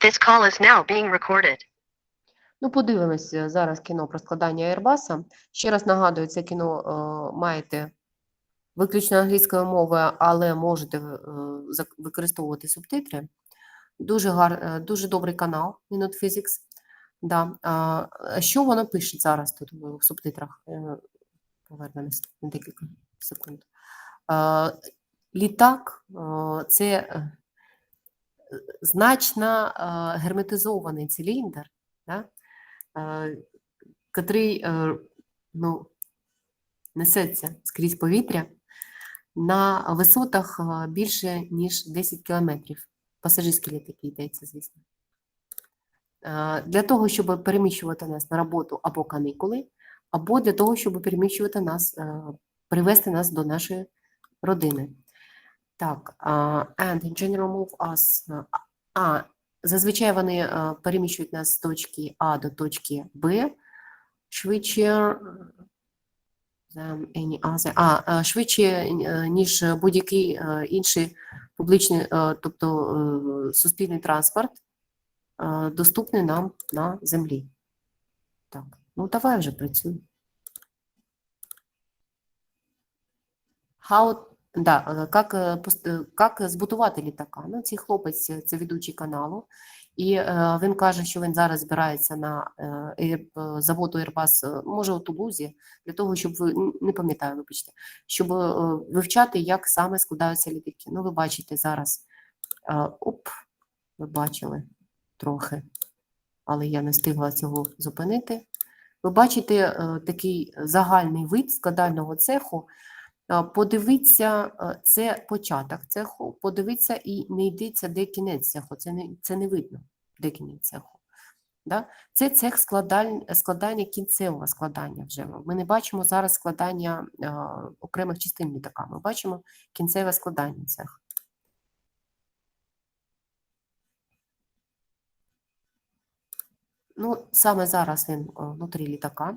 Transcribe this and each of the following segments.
This call is now being recorded. Ну, подивимося зараз кіно про складання Airbus. Ще раз нагадую, це кіно е, маєте виключно англійською мовою, але можете е, використовувати субтитри. Дуже, гар, е, дуже добрий канал Minute Physics. Да. А що воно пише зараз тут в субтитрах? Е, Повернемось на декілька секунд. Е, Літак е, це е, значно герметизований циліндр, да? котрий ну, несеться скрізь повітря на висотах більше, ніж 10 кілометрів. Пасажирські літаки йдеться, звісно. Для того, щоб переміщувати нас на роботу або канікули, або для того, щоб переміщувати нас, привести нас до нашої родини. Так, and in general move us. е, А, зазвичай вони е, переміщують нас з точки А до точки Б швидше е, than any other. А, швидше, ніж будь-який інший публічний, тобто суспільний транспорт, доступний нам на землі. Так, ну давай вже працюй. How, да, е, как, е, е, как збутувати літака? Ну, цей хлопець це ведучий каналу, і е, він каже, що він зараз збирається на е, е, завод Airbus, е, може у Тулузі, для того, щоб ви не пам'ятаю, вибачте, щоб е, вивчати, як саме складаються літаки. Ну, ви бачите зараз. е, Оп, ви бачили трохи, але я не встигла цього зупинити. Ви бачите е, такий загальний вид складального цеху. Подивіться, е, це початок цеху, подивіться і не йдеться, де кінець цеху. Це не, це не видно, де кінець цеху. Да? Це цех складань, складання кінцевого складання вже. Ми не бачимо зараз складання е, окремих частин літака. Ми бачимо кінцеве складання цеху. Ну, саме зараз він е, внутрі літака.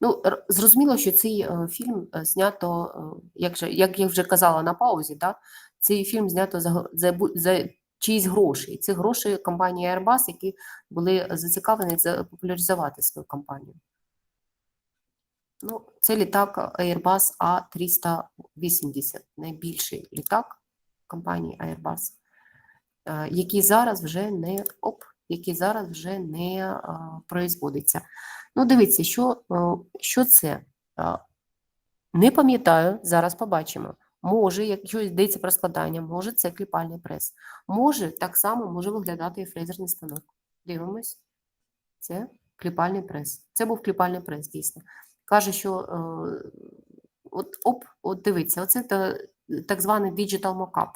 Ну, зрозуміло, що цей е, фільм е, знято, як, же, як я вже казала на паузі, да, цей фільм знято за, за, за чиїсь гроші. І ці гроші компанії Airbus, які були зацікавлені за популяризувати свою компанію. Ну, це літак Airbus A380, найбільший літак компанії Airbus, який зараз вже не оп, який зараз вже не е, производиться. Ну, дивіться, що, е, що це? Е, Не пам'ятаю, зараз побачимо. Може, якщо йдеться про складання, може це кліпальний прес. Може, так само може виглядати і фрезерний станок. Дивимось. Це кліпальний прес. Це був кліпальний прес, дійсно. Каже, що от, оп, от дивіться, оце та, так званий digital mockup,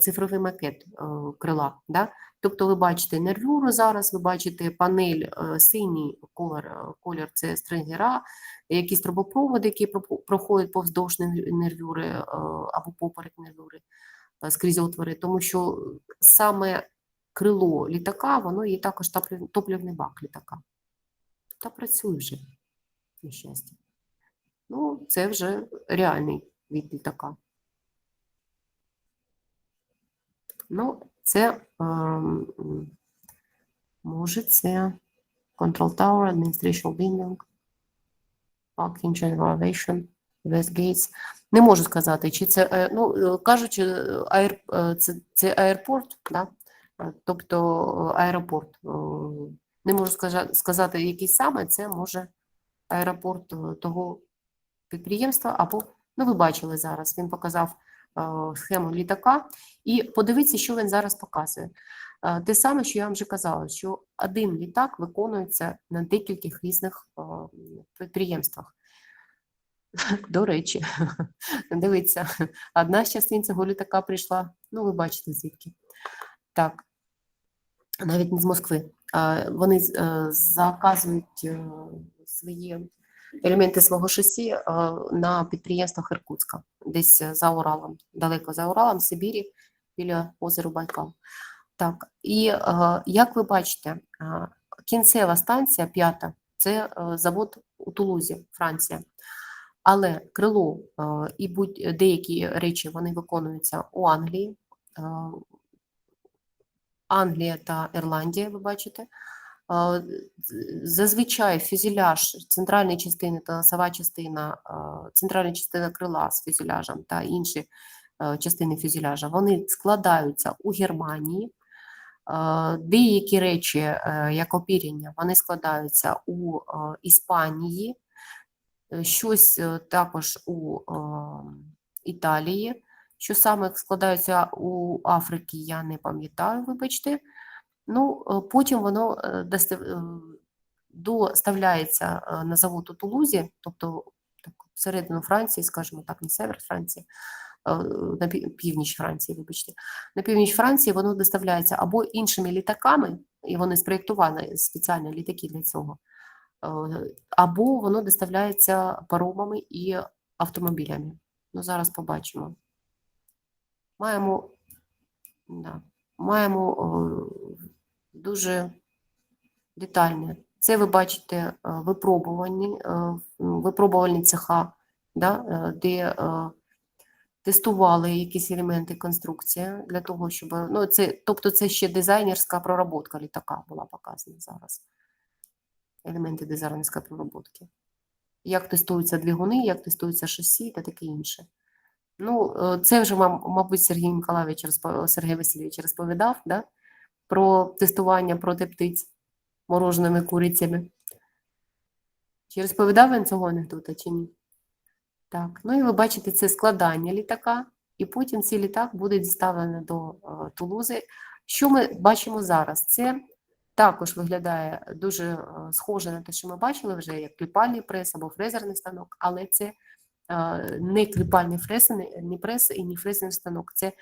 цифровий макет е, крила. Да? Тобто ви бачите нервюру зараз, ви бачите панель е, синій колір, е, колір це стрингера, якісь трубопроводи, які проходять повздовж нервюри або поперек нервюри скрізь отвори, тому що саме крило літака, воно є також топливний бак літака. Та працює вже, на щастя. Ну, це вже реальний від літака. Ну, це ем, може це Control Tower, Administration Building, Parking General Aviation, West Gates. Не можу сказати, чи це, е, ну, е, кажучи, аер, е, це, це аеропорт, да? Тобто аеропорт. Не можу сказати, який саме, це може аеропорт того підприємства, або, ну, ви бачили зараз, він показав схему літака, і подивіться, що він зараз показує. Е, Те саме, що я вам вже казала, що один літак виконується на декількох різних е, підприємствах. До речі, дивіться, одна з частин цього літака прийшла, ну, ви бачите звідки. Так, навіть не з Москви. Вони е, заказують е, свої елементи свого шасі е, на підприємствах Іркутська, десь за Уралом, далеко за Уралом, Сибірі, біля озеру Байкал. Так, і е, як ви бачите, е, кінцева станція п'ята це завод у Тулузі, Франція. Але крило і будь деякі речі вони виконуються у Англії, Англія та Ірландія, ви бачите. Зазвичай фюзеляж центральної частини та носова частина, центральна частина крила з фюзеляжем та інші частини фюзеляжа, вони складаються у Германії. Деякі речі, е, як опірення, вони складаються у Іспанії, щось е, також у Італії. Що саме складаються у Африки, я не пам'ятаю, вибачте. Ну, е, потім воно е, е, доставляється на завод у Тулузі, тобто всередину Франції, скажімо так, не север Франції, на північ Франції, вибачте. На північ Франції воно доставляється або іншими літаками, і вони спроєктували спеціально літаки для цього, або воно доставляється паромами і автомобілями. Ну, зараз побачимо. Маємо, да, маємо дуже детальне. Це ви бачите е, випробувані, е, випробувальні цеха, да, е, де тестували якісь елементи конструкції для того, щоб. Ну, це, тобто це ще дизайнерська проработка літака була показана зараз. Елементи дизайнерської проработки. Як тестуються двигуни, як тестуються шасі та таке інше. Ну, це вже, мам- мабуть, Сергій Миколаївич Сергій Васильович розповідав да? Про тестування проти птиць мороженими курицями. Чи розповідав він цього анекдота, чи ні? Так, ну і ви бачите, це складання літака, і потім цей літак буде діставлений до е, Тулузи. Що ми бачимо зараз? Це також виглядає дуже е, схоже на те, що ми бачили вже, як кліпальний прес або фрезерний станок, але це е, не кліпальний фрез, не, прес і не фрезерний станок. Це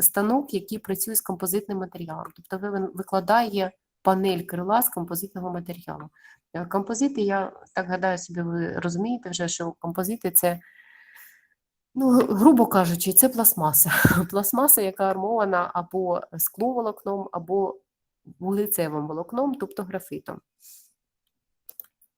станок, який працює з композитним матеріалом. Тобто ви- викладає панель крила з композитного матеріалу. Е, Композити, я так гадаю собі, ви розумієте вже, що композити це, ну, грубо кажучи, це пластмаса. Пластмаса, яка армована або скловолокном, або вуглецевим волокном, тобто графітом.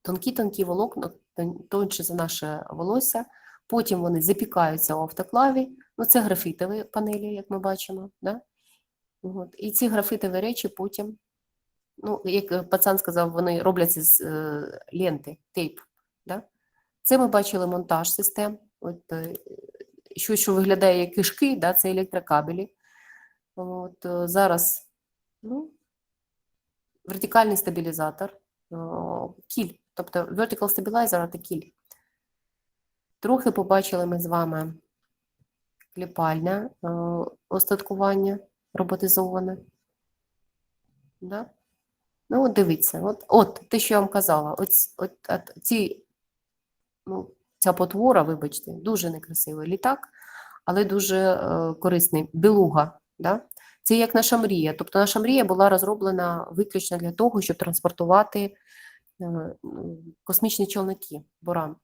Тонкі-тонкі волокна, тон- тоньше за наше волосся, потім вони запікаються в автоклаві, ну це графітові панелі, як ми бачимо. Да? От. І ці графітові речі потім ну, як е, пацан сказав, вони робляться з е, ленти, тейп. Да? Це ми бачили монтаж систем. От, е, щось, що виглядає як кишки, да, це електрокабелі. От, е, зараз ну, вертикальний стабілізатор, о, кіль, тобто vertical stabilizer це кіль. Трохи побачили ми з вами кліпальне остаткування роботизоване. Да? Ну, от дивіться, от, от те, що я вам казала, от, от, от ці, ну, ця потвора, вибачте, дуже некрасивий літак, але дуже е, корисний. Белуга. Да? Це як наша мрія. Тобто наша мрія була розроблена виключно для того, щоб транспортувати е, космічні човники, Боран.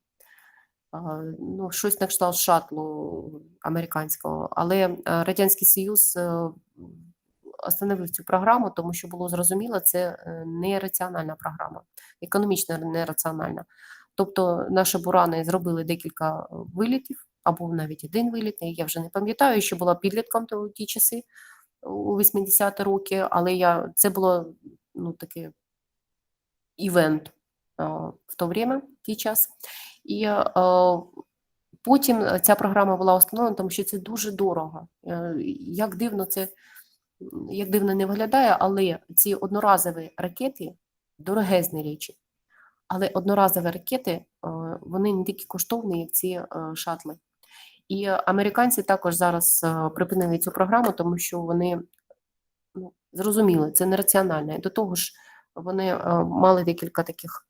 Ну, щось на кшталт шатлу американського. Але е, Радянський Союз е, остановив цю програму, тому що було зрозуміло, це е, нераціональна програма, економічно нераціональна. Тобто наші бурани зробили декілька вилітів, або навіть один виліт, я вже не пам'ятаю, що була підлітком у ті часи, у 80-ті роки, але я, це було ну, таке івент в то время, в ті час. І е, потім ця програма була встановлена, тому що це дуже дорого. Е, Як дивно це як дивно не виглядає, але ці одноразові ракети дорогезні речі. Але одноразові ракети е, вони не такі коштовні, як ці шатли. І американці також зараз припинили цю програму, тому що вони ну, зрозуміли, це нераціонально. До того ж, вони мали декілька таких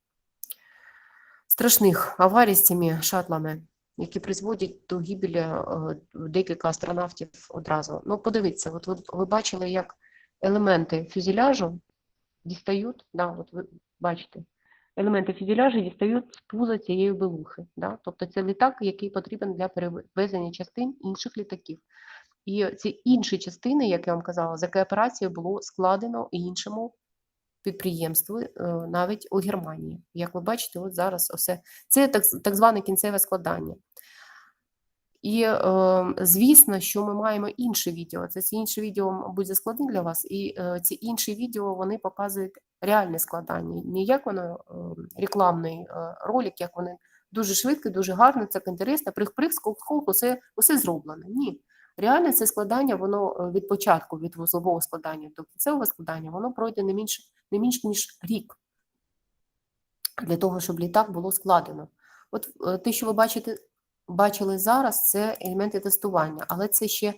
страшних аварій з цими шатлами, які призводять до гибелі е, декілька астронавтів одразу. Ну, подивіться, от ви, ви бачили, як елементи фюзеляжу дістають, да, от ви бачите, елементи фюзеляжу дістають з пуза цієї белухи. Да? Тобто це літак, який потрібен для перевезення частин інших літаків. І ці інші частини, як я вам казала, за кооперацією було складено іншому підприємству е, навіть у Германії. Як ви бачите, от зараз усе це так, так зване кінцеве складання. І е, звісно, що ми маємо інше відео. Це інше відео, мабуть, заскладні для вас, і е, ці інші відео вони показують реальне складання. Не як воно рекламний ролик, як вони дуже швидко, дуже гарно, так інтересно, прих-прих, скоп-хоп, усе, усе зроблено. Ні. Реальне це складання, воно е, від початку, від вузлового складання до кінцевого складання, воно пройде не менш, не менш ніж рік для того, щоб літак було складено. От е, те, що ви бачите, бачили зараз, це елементи тестування, але це ще,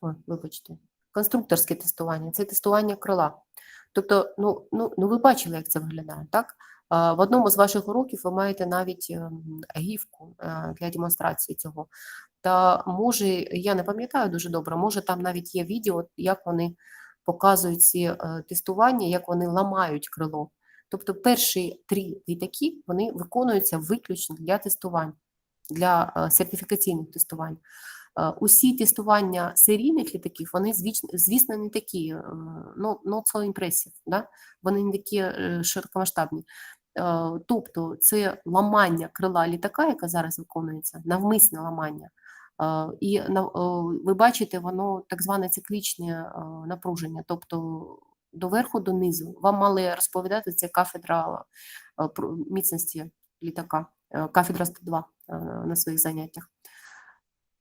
ой, вибачте, конструкторське тестування, це тестування крила. Тобто, ну, ну, ну ви бачили, як це виглядає, так? А, В одному з ваших уроків ви маєте навіть ем, гівку е, для демонстрації цього. Та може, я не пам'ятаю дуже добре, може там навіть є відео, як вони показують ці е, тестування, як вони ламають крило. Тобто перші три літаки вони виконуються виключно для тестувань, для е, сертифікаційних тестувань. Е, Усі тестування серійних літаків, вони звісно не такі, е, ну, not so impressive, да? вони не такі е, широкомасштабні. Е, Тобто це ламання крила літака, яке зараз виконується, навмисне ламання. Е, І е, ви бачите, воно так зване циклічне напруження, тобто до верху, до низу. Вам мали розповідати це кафедра міцності літака, кафедра 102 е, на своїх заняттях.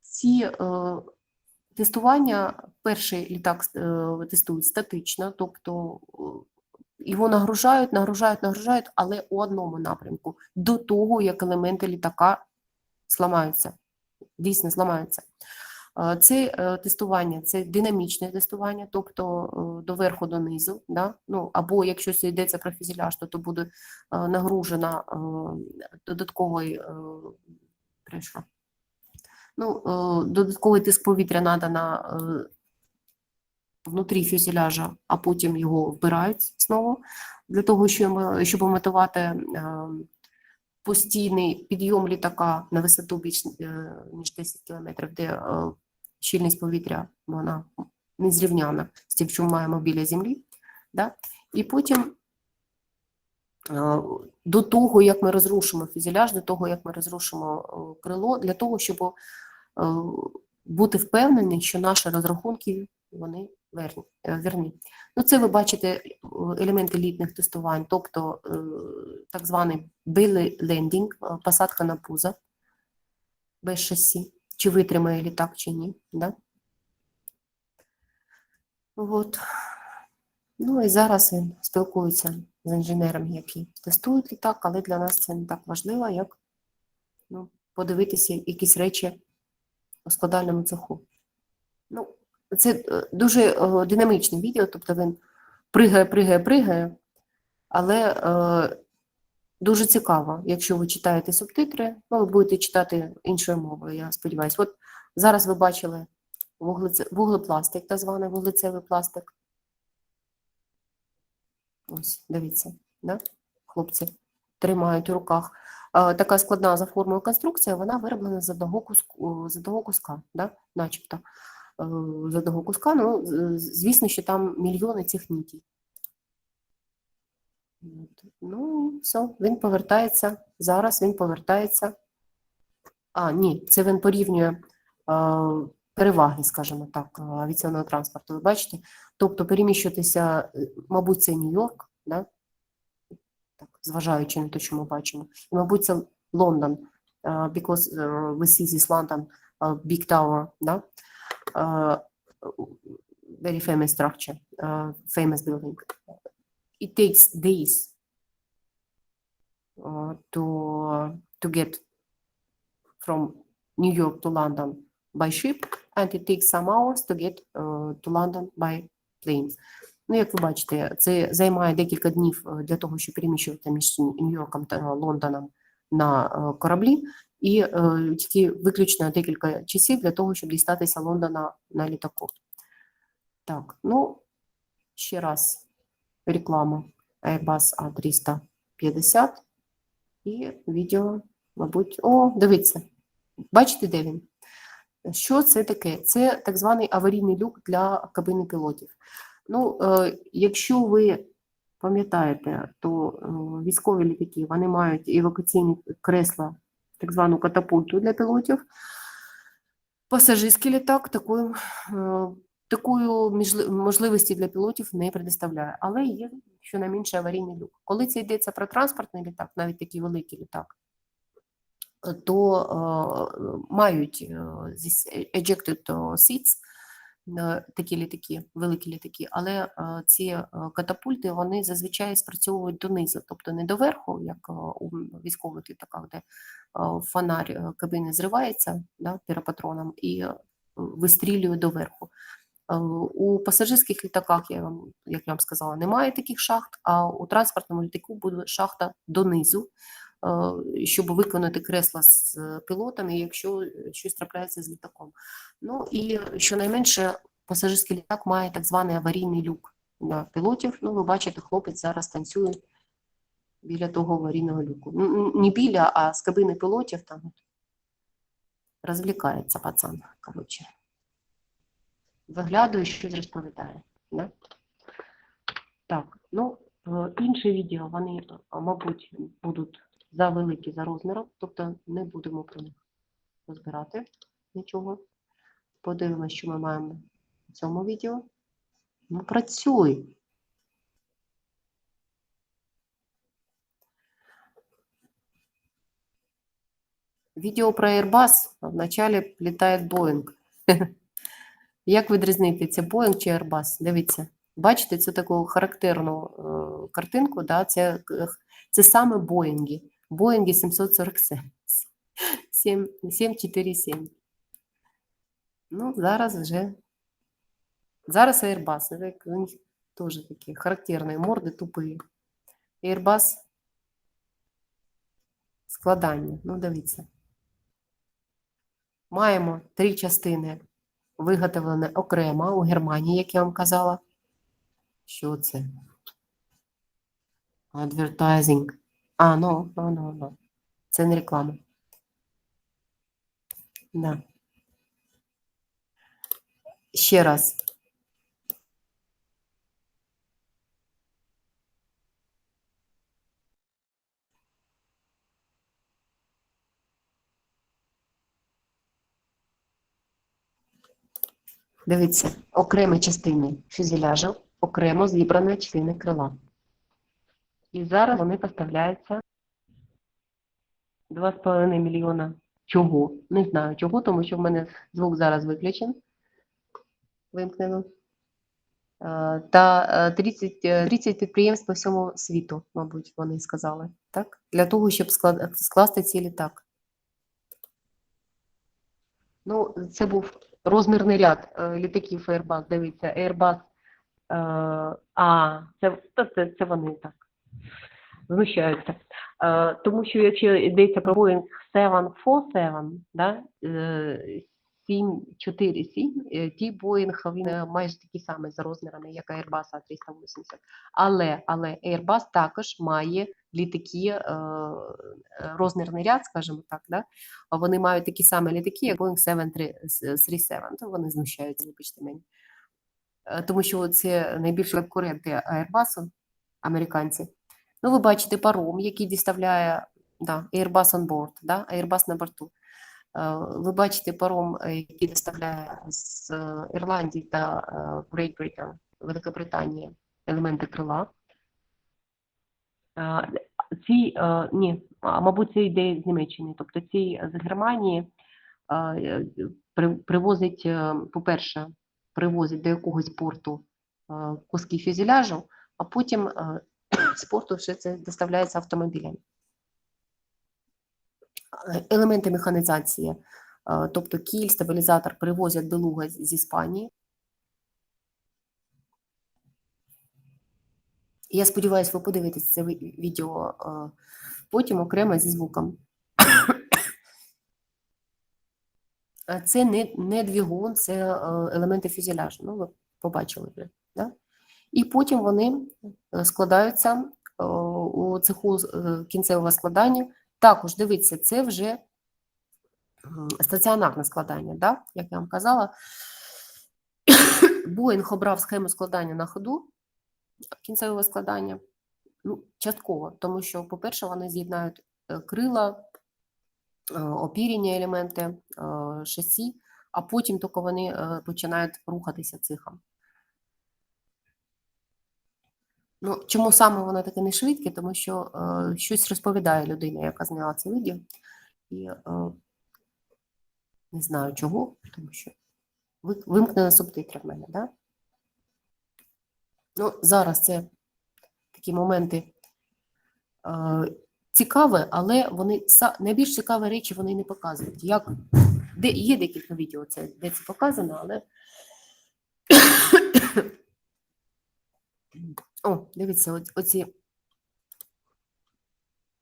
Ці тестування, перший літак тестують статично, тобто його нагружають, нагружають, нагружають, але у одному напрямку, до того, як елементи літака зламаються, дійсно зламаються. Е, Це е, тестування, це динамічне тестування, тобто е, до верху, до низу, да? ну, або якщо це йдеться про фюзеляж, то, то буде нагружена додатковий. Ну, додатковий тиск повітря надана внутрі фюзеляжа, а потім його вбирають знову для того, щоб, імітувати е, постійний підйом літака на висоту більш е, ніж 10 км, де е, щільність повітря вона незрівняна з тим, що ми маємо біля землі. Да? І потім до того, як ми розрушимо фюзеляж, до того, як ми розрушимо крило, для того, щоб бути впевнені, що наші розрахунки вони верні. е. Ну, це ви бачите е, елементи літних тестувань, тобто е, так званий landing, е, посадка на пузо без шасі, чи витримає літак, чи ні. Да? От. Ну і зараз він спілкується з інженерами, які тестують літак, але для нас це не так важливо, як ну, подивитися якісь речі у складальному цеху. Ну, це е, дуже е, динамічне відео, тобто він пригає, пригає, пригає, але е, дуже цікаво, якщо ви читаєте субтитри, ну, ви будете читати іншою мовою, я сподіваюся. От зараз ви бачили вуглеце, вуглепластик, так званий вуглецевий пластик. Ось, дивіться, да? хлопці тримають у руках. Е, Така складна за формою конструкція, вона вироблена з одного куску, з одного куска, да? начебто. Е, З одного куска, ну, звісно, що там мільйони цих нітей. От. Ну, все, він повертається. Зараз він повертається. А, ні, це він порівнює е, переваги, скажімо так, е, авіаційного транспорту. Ви бачите? Тобто переміщуватися, мабуть, це Нью-Йорк, да? так, зважаючи на те, що ми бачимо. І, мабуть, це Лондон, because we see this London big tower, да? Е, very famous structure, е, famous building. It takes days uh, to to get from New York to London by ship, and it takes some hours to get uh, to London by planes. Ну, як ви бачите, це займає декілька днів е, для того, щоб переміщувати між Нью-Йорком та Лондоном на е, кораблі, і е, тільки виключно декілька часів для того, щоб дістатися Лондона на літаку. Так, ну, ще раз реклама Airbus A350 і відео, мабуть, о, дивіться, бачите, де він? Що це таке? Це так званий аварійний люк для кабини пілотів. Ну, е, якщо ви пам'ятаєте, то е, військові літаки вони мають евакуаційні кресла, так звану катапульту для пілотів. Пасажирський літак такої е, такою можливості для пілотів не предоставляє, але є щонайменше аварійний люк. Коли це йдеться про транспортний літак, навіть такий великий літак, е, то е, мають е, ejected seats, е, такі літаки, великі літаки, але е, ці е, катапульти вони зазвичай спрацьовують донизу, тобто не доверху, як е, у військових літаках, де фонарь кабіни зривається да, піропатроном і вистрілює доверху. У пасажирських літаках, я вам, як я вам сказала, немає таких шахт, а у транспортному літаку буде шахта донизу, щоб виконати кресла з е, пілотами, якщо е, щось трапляється з літаком. Ну і щонайменше пасажирський літак має так званий аварійний люк для пілотів. Ну, ви бачите, хлопець зараз танцює біля того аварійного люку. Не біля, а з кабини пілотів там розвлікається пацан, коротше. Виглядає, щось розповідає. Да? Так, ну, е, інші відео, вони, мабуть, будуть завеликі за розміром, тобто не будемо про них розбирати нічого. Подивимося, що ми маємо в цьому відео. Ну, працюй. Відео про Airbus а вначалі літає Boeing. Як відрізнити, це Boeing чи Airbus? Дивіться. Бачите цю таку характерну е, картинку, да? це, е, це саме Боїнги. Боїнги 747. 7, 747. Ну, зараз вже. Зараз Airbus. Це у них теж такі характерні морди тупі. Airbus складання. Ну, дивіться. Маємо три частини виготовлене окремо у Германії, як я вам казала. Що це? Advertising. А, ну, ну, ну, ну. Це не реклама. Да. Ще раз. Дивіться, окремі частини фюзеляжу, окремо зібрані частини крила. І зараз вони поставляються 2,5 мільйона. Чого? Не знаю чого, тому що в мене звук зараз виключен. Вимкнено. Е, Та е, 30, е, 30 підприємств по всьому світу, мабуть, вони сказали. Так? Для того, щоб скласти ці літак. Ну, це був розмірний ряд е, літаків Airbus. Дивіться, Airbus. Е, а, це, це, це вони так. Знущаються. Е, тому що якщо йдеться про Boeing 747, да, е, 747, е, ті Boeing, він е, майже такі самі за розмірами, як Airbus A380. Але, але Airbus також має літаки, е, е, розмірний ряд, скажімо так, да, вони мають такі самі літаки, як Boeing 737, то вони знущаються, вибачте мені. Е, Тому що це найбільші конкуренти Airbus, американці. Ну, ви бачите паром, який діставляє да, Airbus on board, да, Airbus на борту. Е, Ви бачите паром, е, який доставляє з е, Ірландії та Great Britain, Великобританії елементи крила. Ці, ні, мабуть, це йде з Німеччини. Тобто ці з Германії привозить, по-перше, привозить до якогось порту куски фюзеляжу, а потім е, з порту все це доставляється автомобілями. Елементи механізації, е, тобто кіль, стабілізатор привозять белуга з з Іспанії. Я сподіваюся, ви подивитесь це відео е, потім окремо зі звуком. Е, Це не, не двигун, це елементи фюзеляжу. Ну, ви побачили вже. Да? І потім вони е, складаються е, у цеху е, кінцевого складання. Також дивіться, це вже стаціонарне складання, да? як я вам казала. Боїнг обрав схему складання на ходу кінцевого складання. Ну, частково, тому що, по-перше, вони з'єднають крила, опірені елементи, шасі, а потім тільки вони починають рухатися цихом. Ну, чому саме воно таке не швидке? Тому що е, щось розповідає людина, яка зняла це відео. І е, не знаю чого, тому що ви- вимкнено субтитри в мене, да? Ну, зараз це такі моменти е, цікаві, але вони найбільш цікаві речі вони не показують. Як, де, є декілька відео, це, де це показано, але. О, дивіться, оці.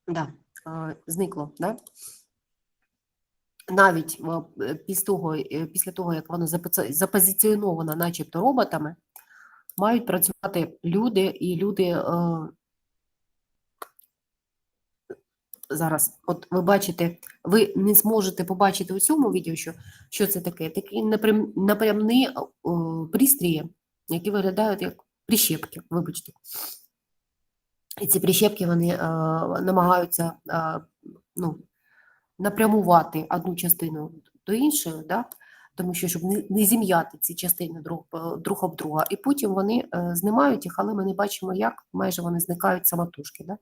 Да, е, зникло, да? Навіть е, після того, е, після того, як воно запози- запозиціоновано начебто роботами, мають працювати люди, і люди зараз, от ви бачите, ви не зможете побачити у цьому відео, що, що це таке. Такі напрям, напрямні пристрої, які виглядають як прищепки, вибачте. І ці прищепки вони е, намагаються е, ну, напрямувати одну частину до іншої, да? тому що щоб не, зім'яти ці частини друг, друг об друга. І потім вони е, знімають їх, але ми не бачимо, як майже вони зникають самотужки. Да?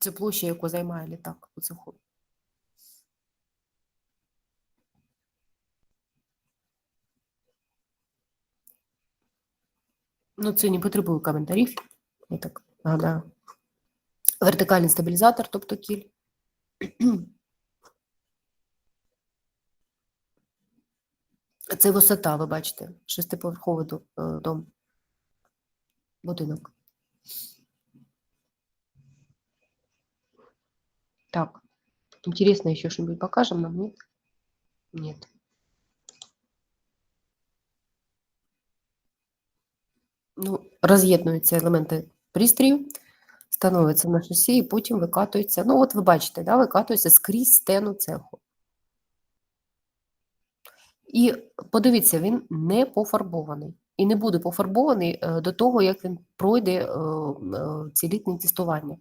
Це площа, яку займає літак у цеху. Ну, це не потребує коментарів, я так нагадаю. Вертикальний стабілізатор, тобто кіль. Це висота, ви бачите, шестиповерховий е, дом. Будинок. Так, интересно, еще что-нибудь покажем нам, нет? Нет. Ну, роз'єднуються елементи пристрою, становиться на шасі і потім викатується. Ну, от ви бачите, да, викатується скрізь стену цеху. І подивіться, він не пофарбований. І не буде пофарбований е, до того, як він пройде е, е, ці літні тестування.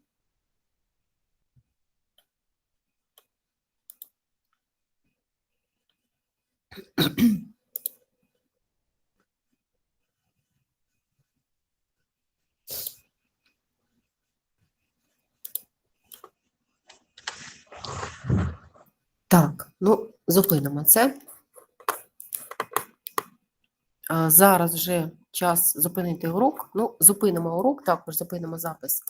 Так, ну, зупинимо це. Зараз вже час зупинити урок. Ну, зупинимо урок, також зупинимо запис.